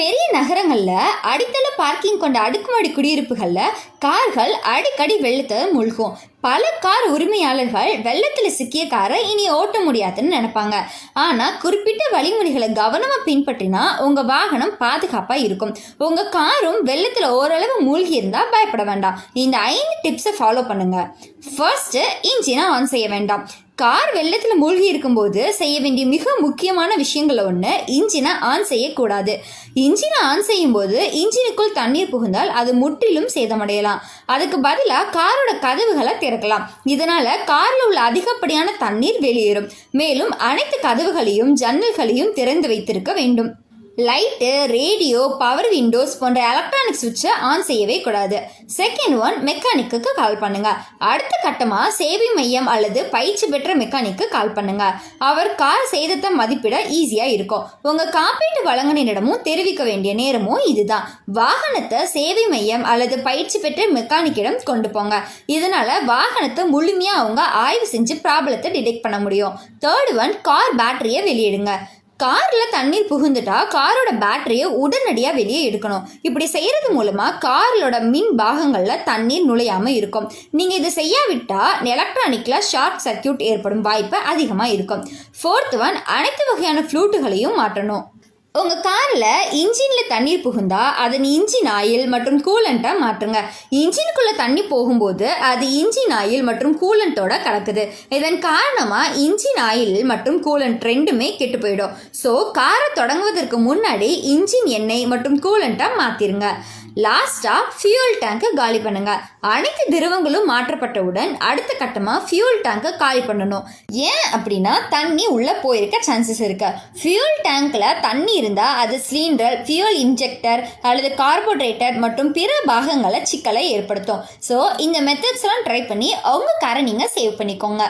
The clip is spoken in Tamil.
பெரிய நகரங்களில் அடித்தள பார்க்கிங் கொண்ட அடுக்குமாடி குடியிருப்புகளில் கார்கள் அடிக்கடி வெள்ளத்தை மூழ்கும். பல கார் உரிமையாளர்கள் வெள்ளத்தில் சிக்கிய காரை இனி ஓட்ட முடியாதுன்னு நினைப்பாங்க. ஆனால் குறிப்பிட்ட வழிமுறைகளை கவனமாக பின்பற்றினா உங்கள் வாகனம் பாதுகாப்பாக இருக்கும். உங்கள் காரும் வெள்ளத்தில் ஓரளவு மூழ்கி இருந்தால் பயப்பட வேண்டாம். இந்த ஐந்து டிப்ஸை ஃபாலோ பண்ணுங்கள் ஃபர்ஸ்ட்டு இன்ஜினை ஆன் செய்ய வேண்டாம். கார் வெள்ளத்தில் மூழ்கி இருக்கும்போது செய்ய வேண்டிய மிக முக்கியமான விஷயங்களில் ஒன்று இன்ஜினை ஆன் செய்யக்கூடாது. இன்ஜினை ஆன் செய்யும்போது இன்ஜினுக்குள் தண்ணீர் புகுந்தால் அது முற்றிலும் சேதமடையலாம். அதுக்கு பதிலாக காரோட கதவுகளை திறக்கலாம். இதனால் காரில் உள்ள அதிகப்படியான தண்ணீர் வெளியேறும். மேலும் அனைத்து கதவுகளையும் ஜன்னல்களையும் திறந்து வைத்திருக்க வேண்டும். லைட்டு ரேடியோ பவர் விண்டோஸ் போன்ற எலக்ட்ரானிக் சுவிட்சை ஆன் செய்யவே கூடாது. செகண்ட் ஒன் மெக்கானிக்கு கால் பண்ணுங்க. அடுத்த கட்டமாக சேவை மையம் அல்லது பயிற்சி பெற்ற மெக்கானிக்கு கால் பண்ணுங்க. அவர் கார் சேதத்தை மதிப்பிட ஈஸியாக இருக்கும். உங்கள் காப்பீட்டு வழங்கினிடமும் தெரிவிக்க வேண்டிய நேரமும் இதுதான். வாகனத்தை சேவை மையம் அல்லது பயிற்சி பெற்ற மெக்கானிக்கிடம் கொண்டு போங்க. இதனால வாகனத்தை முழுமையாக அவங்க ஆய்வு செஞ்சு ப்ராப்ளத்தை டிடெக்ட் பண்ண முடியும். தேர்ட் ஒன் கார் பேட்டரியை வெளியிடுங்க. காரில் தண்ணீர் புகுந்துட்டா காரோட பேட்டரியை உடனடியாக வெளியே எடுக்கணும். இப்படி செய்கிறது மூலமாக காரோட மின் பாகங்களில் தண்ணீர் நுழையாமல் இருக்கும். நீங்கள் இதை செய்யாவிட்டால் எலக்ட்ரானிக்கில் ஷார்ட் சர்க்கியூட் ஏற்படும் வாய்ப்பு அதிகமாக இருக்கும். ஃபோர்த் ஒன் அனைத்து வகையான ஃப்ளூட்டுகளையும் மாற்றணும். உங்கள் காரில் இன்ஜினில் தண்ணீர் புகுந்தா அதன் இன்ஜின் ஆயில் மற்றும் கூலண்ட்டை மாற்றுங்க. இன்ஜினுக்குள்ளே தண்ணி போகும்போது அது இன்ஜின் ஆயில் மற்றும் கூலண்ட்டோட கலக்குது. இதன் காரணமாக இன்ஜின் ஆயில் மற்றும் கூலண்ட் ரெண்டுமே கெட்டு போயிடும். ஸோ காரை தொடங்குவதற்கு முன்னாடி இன்ஜின் எண்ணெய் மற்றும் கூலண்ட்டை மாற்றிருங்க லாஸ்ட்டாக ஃபியூல் டேங்கை காலி பண்ணுங்க. அனைத்து திரவங்களும் மாற்றப்பட்டவுடன் அடுத்த கட்டமாக ஃபியூல் டேங்கை காலி பண்ணணும். ஏன் அப்படின்னா தண்ணி உள்ளே போயிருக்க சான்சஸ் இருக்கு. ஃபியூல் டேங்க்கில் தண்ணி இருந்தால் அது சிலிண்டர் ஃபியூல் இன்ஜெக்டர் அல்லது கார்போரேட்டர் மற்றும் பிற பாகங்களை சிக்கலை ஏற்படுத்தும். ஸோ இந்த மெத்தட்ஸ்லாம் ட்ரை பண்ணி அவங்க காரை நீங்கள் சேவ் பண்ணிக்கோங்க.